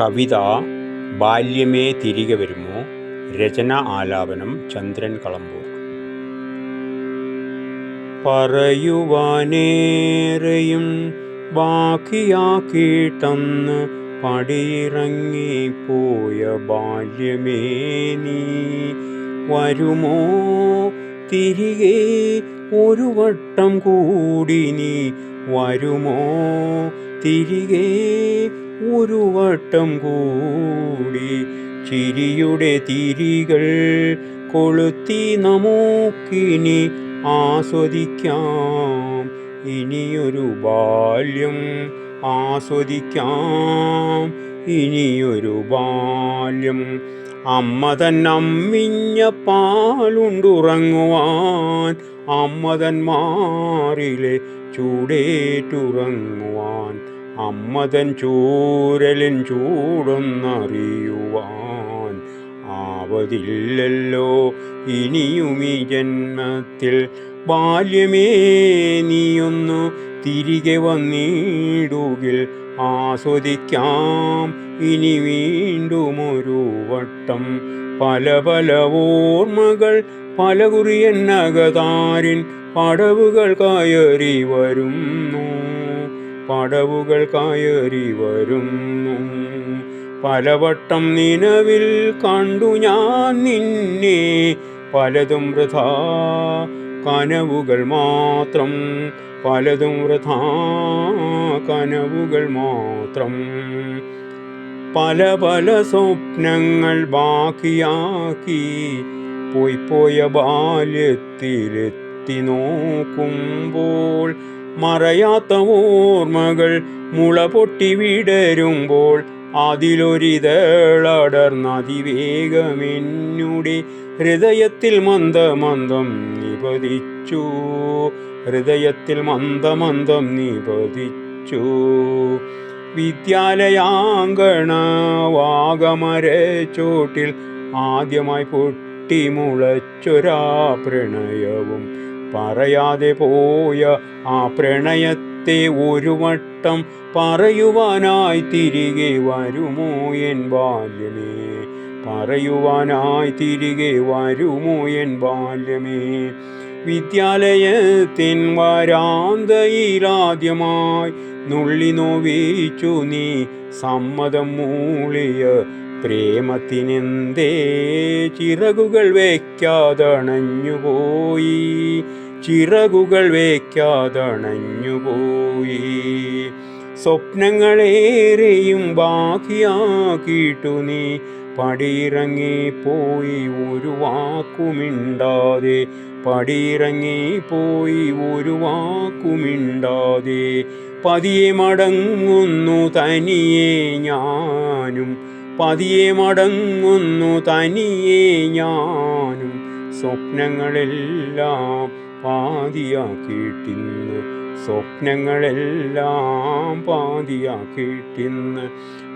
കവിത ബാല്യമേ തിരികെ വരുമോ? രചന ആലാപനം ചന്ദ്രൻ കളമ്പൂർ. പറയുവാനേറെയും ബാക്കിയാക്കിയിട്ടന്ന് പടിയിറങ്ങിപ്പോയ ബാല്യമേ നീ വരുമോ? തിരികെ ഒരു വട്ടം കൂടി നീ വരുമോ? തിരികെ ഒരു വട്ടം കൂടി ചിരിയുടെ തിരികൾ കൊളുത്തി നമുക്കിനി ആസ്വദിക്കാം. ഇനിയൊരു ബാല്യം ആസ്വദിക്കാം. ഇനിയൊരു ബാല്യം. അമ്മ തൻ അമ്മിഞ്ഞ പാലുണ്ടുറങ്ങുവാൻ അമ്മതൻ മാറിലെ ചൂടേറ്റുറങ്ങുവാൻ. അമ്മ തൻ ചൂരലിൻ ചൂടൊന്നറിയുവാൻ ആവതില്ലല്ലോ. ഇനിയും ഈ ജന്മത്തിൽ ബാല്യമേ നീയൊന്നു തിരികെ വന്നിടുകിൽ ആസ്വദിക്കാം. ഇനി വീണ്ടും ഒരു വട്ടം പല പല ഓർമ്മകൾ പല കുറിയൻ നഗതാരിൻ പടവുകൾ കയറി വരുന്നു. പടവുകൾ കയറി വരുന്നു. പലവട്ടം നിലവിൽ കണ്ടു ഞാൻ നിന്നെ. പലതും വൃഥാ കനവുകൾ മാത്രം. പലതും വൃഥാ കനവുകൾ മാത്രം. പല പല സ്വപ്നങ്ങൾ ബാക്കിയാക്കി പോയി പോയ ബാല്യത്തിലെത്തി നോക്കുമ്പോൾ മറയാത്ത ഓർമ്മകൾ മുള പൊട്ടി വിടരുമ്പോൾ അതിലൊരിതളടർന്നതിവേഗമെന്നുടെ ഹൃദയത്തിൽ മന്ദമന്ദം നിപതിച്ചു. ഹൃദയത്തിൽ മന്ദമന്ദം നിപതിച്ചു. വിദ്യാലയാങ്കണ വാഗമരച്ചോട്ടിൽ ആദ്യമായി പൊട്ടിമുളച്ചൊരാ പ്രണയവും പറയാതെ പോയ ആ പ്രണയത്തെ ഒരു വട്ടം പറയുവാനായി തിരികെ വരുമോ എൻ ബാല്യമേ? പറയുവാനായി തിരികെ വരുമോ എൻ ബാല്യമേ? വിദ്യാലയത്തിൻ വരാന്തയിലാദ്യമായി നുള്ളി നോവിച്ചു നീ സമ്മതം മൂളിയ പ്രേമത്തിനെന്തേ ചിറകുകൾ വയ്ക്കാതണഞ്ഞുപോയി ചിറകുകൾ വയ്ക്കാതണഞ്ഞുപോയി സ്വപ്നങ്ങളേറെയും ബാക്കിയാക്കിയിട്ടു നീ പടിയിറങ്ങിപ്പോയി ഒരു വാക്കുമിണ്ടാതെ. പടിയിറങ്ങിപ്പോയി ഒരു വാക്കുമിണ്ടാതെ. പതിയെ മടങ്ങുന്നു തനിയെ ഞാനും. പതിയെ മടങ്ങുന്നു തനിയെ ഞാനും. സ്വപ്നങ്ങളെല്ലാം പാതിയാക്കിയിട്ടിന്ന്. സ്വപ്നങ്ങളെല്ലാം പാതിയാക്കിയിട്ടിന്ന്.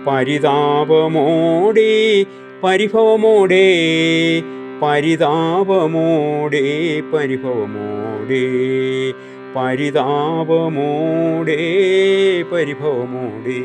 പരിതാപമോടെ പരിഭവമോടെ പരിതാപമോടെ പരിഭവമോടെ പരിതാപമോടെ പരിഭവമോടെ.